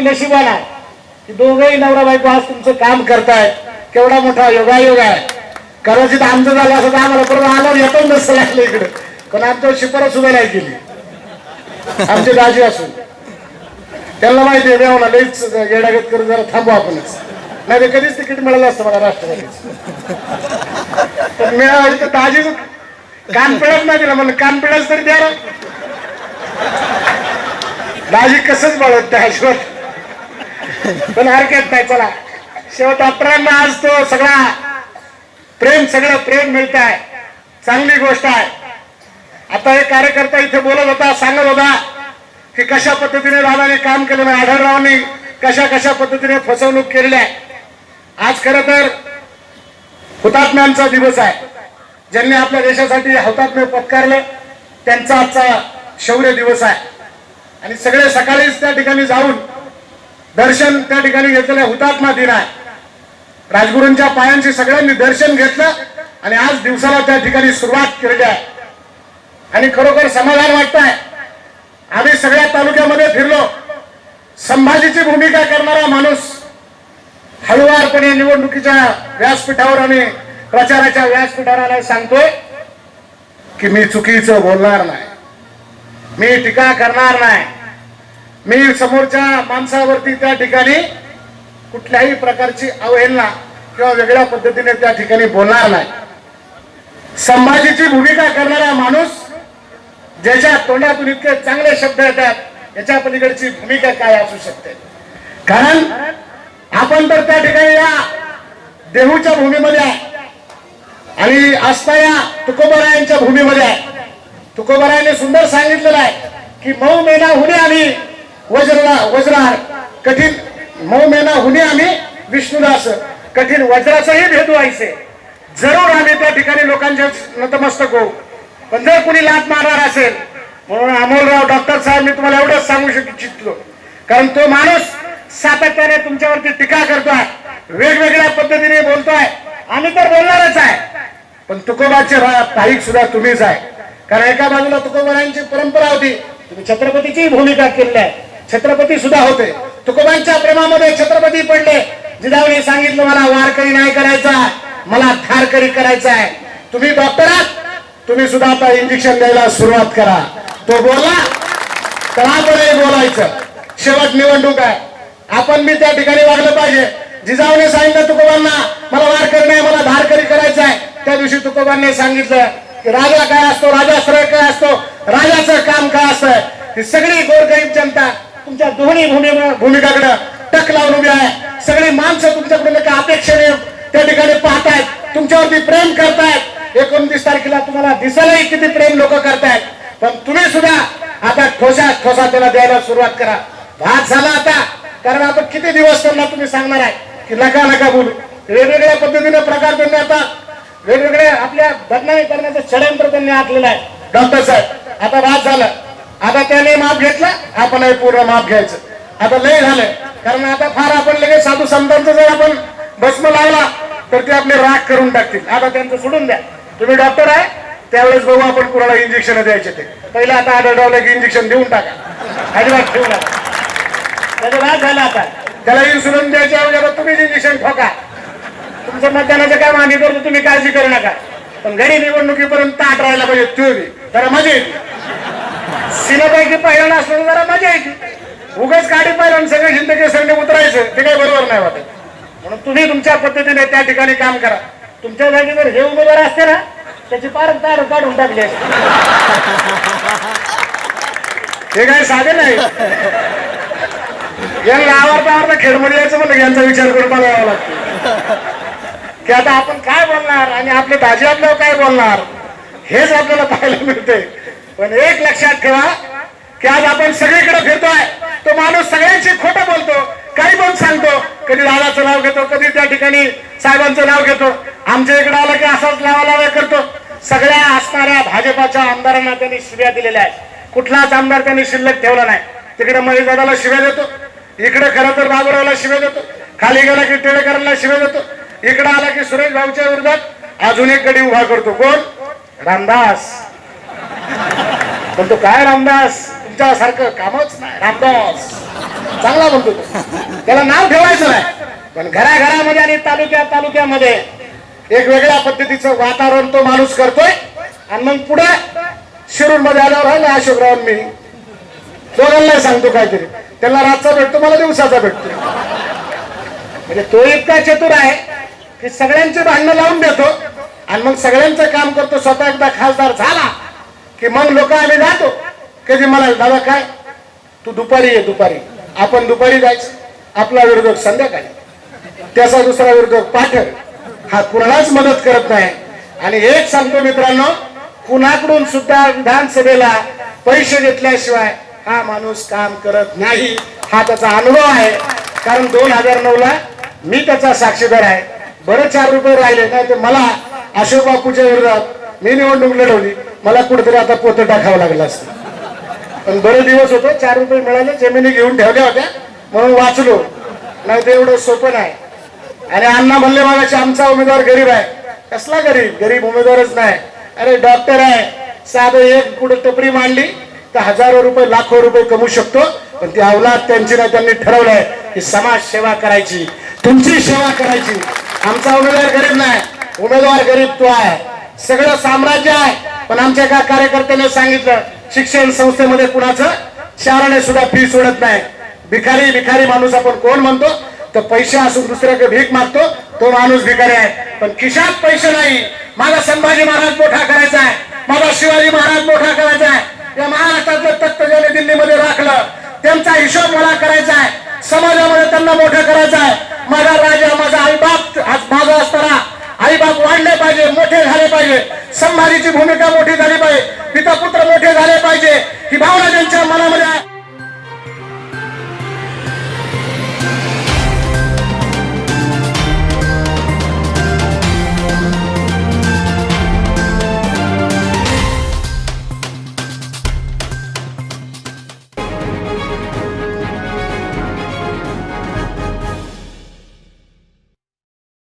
नशिबान आहे. की दोघंही नवरा बायको आज तुमचं काम करतायत केवढा मोठा योगायोग आहे. कदाचित आमचं झालं असं तर आम्हाला परत आल्यावर येतो नसतं लागलं इकडे. पण आमच्या शिफारस सुद्धा नाही केली. आमचे दाजी असून त्यांना माहिती आहे देवाला लईच येडागत करून जरा थांबू आपणच. नाही तर कधीच तिकीट मिळालं असतं मला राष्ट्रवादीच. पण मिळालं तर दाजी कान पिळत नाही दिला म्हणलं कान पिळाच तरी द्या ना. दाजी कसंच बळत त्या हिशोबात पण हरकत नाही चला. शेवट आज तो सगळा. प्रेम सगळं प्रेम मिळत आहे. चांगली गोष्ट आहे. आता एक कार्यकर्ता इथे बोलत होता सांगत होता की कशा पद्धतीने दादाने काम केलं नाही आढळरावांनी कशा कशा पद्धतीने फसवणूक केलेली आहे. आज खर तर हुतात्म्यांचा दिवस आहे. ज्यांनी आपल्या देशासाठी हौतात्म्य पत्कारलं त्यांचा आजचा शौर्य दिवस आहे. आणि सगळे सकाळीच त्या ठिकाणी जाऊन दर्शन त्या ठिकाणी घेतलेलं हुतात्मा दिन आहे. राजगुरूंच्या पायांची सगळ्यांनी दर्शन घेतलं आणि आज दिवसाला त्या ठिकाणी सुरुवात केलेली आहे. आणि खरोखर समाधान वाटत आहे आम्ही सगळ्या तालुक्यामध्ये फिरलो. संभाजीची भूमिका करणारा माणूस हळूवारपणे निवडणुकीच्या व्यासपीठावर आणि प्रचाराच्या व्यासपीठावर सांगतोय की मी चुकीचं बोलणार नाही. मी टीका करणार नाही. मी समोरच्या माणसावरती त्या ठिकाणी कुठल्याही प्रकारची अवहेलना किंवा वेगळ्या पद्धतीने त्या ठिकाणी बोलणार नाही. संभाजीची भूमिका करणारा माणूस ज्याच्या तोंडातून इतके चांगले शब्द येतात याच्या पलीकडची भूमिका काय असू शकते? कारण आपण तर त्या ठिकाणी या देहूच्या भूमीमध्ये आहे आणि आस्था या तुकोबरायांच्या भूमीमध्ये आहे. तुकोबरायाने सुंदर सांगितलेलं आहे की मऊ मेना होणे आम्ही वज्रला वज्रार. कठीण मऊ मेना हुने आम्ही विष्णुदास. कठीण वज्राचाही भेद व्हायचे. जरूर आम्ही त्या ठिकाणी लोकांच्या नतमस्तक होऊ. पण जर कुणी लात मारणार असेल म्हणून अमोलराव डॉक्टर साहेब मी तुम्हाला एवढंच सांगू शक इच्छितो. कारण तो माणूस सातत्याने तुमच्यावरती टीका करतोय वेगवेगळ्या पद्धतीने बोलतोय. आम्ही तर बोलणारच आहे. पण तुकोबाचे रा- सुद्धा तुम्हीच आहे. कारण एका बाजूला तुकोबारांची परंपरा होती तुम्ही छत्रपतीची भूमिका केली आहे. छत्रपती सुद्धा होते. तुकोबांच्या प्रेमामध्ये छत्रपती पडले. जिजाऊने सांगितलं मला वारकरी नाही करायचा मला खारकरी करायचा आहे. तुम्ही डॉक्टर आहात. तुम्ही सुद्धा आता इंजेक्शन द्यायला सुरुवात करा. तो बोला तर बोलायचं. शेवट निवडणूक आहे. आपण मी त्या ठिकाणी वागलं पाहिजे. जिजाऊने सांगितलं तुकोबांना मला वारकरी नाही मला धारकरी करायचं आहे. त्या दिवशी तुकोबांनी सांगितलं की राजा काय असतो? राजा सरळ काय असतो? राजाचं काम काय असतं? ही सगळी गोरगरीब जनता तुमच्या दोन्ही भूमी भूमिकाकडे टक लावून उभी आहे. सगळी माणसं तुमच्याकडून एका अपेक्षेने त्या ठिकाणी पाहतायत. तुमच्यावरती प्रेम करतायत. एकोणतीस तारखेला तुम्हाला दिसायलाही किती प्रेम लोक करतायत. पण तुम्ही सुद्धा आता ठोसा ठोसा त्याला द्यायला सुरुवात करा. भात झाला आता. कारण आपण किती दिवस त्यांना तुम्ही सांगणार आहे की नका नका बोलू. वेगवेगळ्या पद्धतीने प्रकार त्यांनी आता वेगवेगळ्या आपल्या बदनामी करण्याचं षडयंत्र त्यांनी आखलेलं आहे. डॉक्टर साहेब आता भात झालं. आता त्याने माप घेतला आपणही पूर्ण माप घ्यायचं. आता लय झालं. कारण आता फार आपण लगेच साधू संतांचं जर आपण भस्म लावला तर ते आपले राग करून टाकतील. आता त्यांचं सोडून द्या. तुम्ही डॉक्टर आहे त्यावेळेस बघू आपण कुणाला इंजेक्शन द्यायचे ते. पहिले आता आढळलं की इंजेक्शन देऊन टाका. अजिबात ठेवू नका. त्याचा राग झाला आता. त्याला इन्सुलिन द्यायच्या अगोदर तुम्हीच इंजेक्शन ठोका. तुमचं मतदानाचं काय मागणी करतो तुम्ही काळजी करू नका. पण घरी निवडणुकीपर्यंत ताट राहायला पाहिजे तुम्ही जरा मजा येते. सिनेपैकी पहिला असलं जरा मजा यायची. उगाच गाडी पाहिलं सगळे जिंदगी सगळे उतरायचं. ते काही बरोबर नाही वाटत. म्हणून तुम्ही तुमच्या पद्धतीने त्या ठिकाणी काम करा. तुमच्या जागी जर हे उमेदवार असते ना त्याची पार तार काढून टाकली असते. हे काही साधे नाही. यांना आवडता आवडता खेळमध्ये यायचं म्हणलं यांचा विचार करून मला यावं की आता आपण काय बोलणार? आणि आपले दाजी आपल्यावर काय बोलणार? हेच आपल्याला पाहायला मिळते पण एक लक्षात ठेवा की आज आपण सगळीकडे फिरतोय. तो माणूस सगळ्यांशी खोटं बोलतो. काही पण सांगतो. कधी दादाचं नाव घेतो कधी त्या ठिकाणी साहेबांचं नाव घेतो. आमच्या इकडे आलं की असाच लावा करतो. सगळ्या असणाऱ्या भाजपाच्या आमदारांना त्यांनी शिव्या दिलेल्या आहेत. कुठलाच आमदार त्यांनी शिल्लक ठेवला नाही. तिकडे महेश शिव्या देतो. इकडे खरं तर बाबुरावला शिव्या देतो. खाली गेला की टिळेकरांना शिव्या देतो. इकडे आला की सुरेश भाऊच्या विरोधात अजून एक गडी उभा करतो. कोण? रामदास. पण तो काय रामदास? तुमच्यासारखं कामच नाही. रामदास. चांगला म्हणतो त्याला नाव ठेवायचं नाही. पण घराघरामध्ये आणि तालुक्या तालुक्यामध्ये एक वेगळ्या पद्धतीचं वातावरण तो माणूस करतोय. आणि मग पुढे शिरूरमध्ये आल्यावर राहिले अशोकराव मी दोघांना सांगतो काहीतरी. त्याला रातचा भेटतो मला दिवसाचा भेटतो. म्हणजे तो इतका चतुर आहे की सगळ्यांचे भांडणं लावून देतो. आणि मग सगळ्यांचं काम करतो. स्वतः एकदा खासदार झाला. की मग लोक आम्ही जातो. कधी मला दादा काय? तू दुपारी ये दुपारी. आपण दुपारी जायचं. आपला विरोधक संध्याकाळी. त्याचा दुसरा विरोधक पाठव हा कुणालाच मदत करत नाही. आणि एक सांगतो मित्रांनो कुणाकडून सुद्धा विधानसभेला पैसे घेतल्याशिवाय हा माणूस काम करत नाही. हा त्याचा अनुभव आहे. कारण दोन हजार नऊ ला मी त्याचा साक्षीदार आहे. बरं चार रुपये राहिले नाही तर मला अशोक बापूच्या विरोधात मी निवडणूक लढवली. मला कुठेतरी आता पोतं टाकावं लागलं असतं. पण बरे दिवस होते चार रुपये मिळाले जमिनी घेऊन ठेवल्या होत्या. म्हणून वाचलो. नाही ते एवढं सोपं नाही. आणि अण्णा म्हणले मागाशी आमचा उमेदवार गरीब आहे. कसला गरीब? गरीब उमेदवारच नाही. अरे डॉक्टर आहे. साधं एक कुठं टपरी मांडली तर हजारो रुपये लाखो रुपये कमवू शकतो. पण ती अवलाद त्यांची ना त्यांनी ठरवलंय की समाज सेवा करायची. तुमची सेवा करायची. आमचा उमेदवार गरीब नाही. उमेदवार गरीब तो आहे. सगळं साम्राज्य आहे. पण आमच्या एका कार्यकर्त्याने सांगितलं शिक्षण संस्थेमध्ये कुणाचं? शाराने सुद्धा फी सोडत नाही. भिकारी भिकारी माणूस आपण कोण म्हणतो? तर पैसे असून दुसऱ्याकडे भीक मागतो तो माणूस भिकारी आहे. पण खिशात पैसे नाही. माझा संभाजी महाराज मोठा करायचा आहे. माझा शिवाजी महाराज मोठा करायचा आहे. या महाराष्ट्राचं तत्व ज्याने दिल्लीमध्ये राखलं. त्यांचा हिशोब मला करायचा आहे. समाजामध्ये त्यांना मोठं करायचं आहे. माझा राजा माझा आईबाप माझा असताना आईबाप वाढले पाहिजे. संभाजीची भूमिका मोठी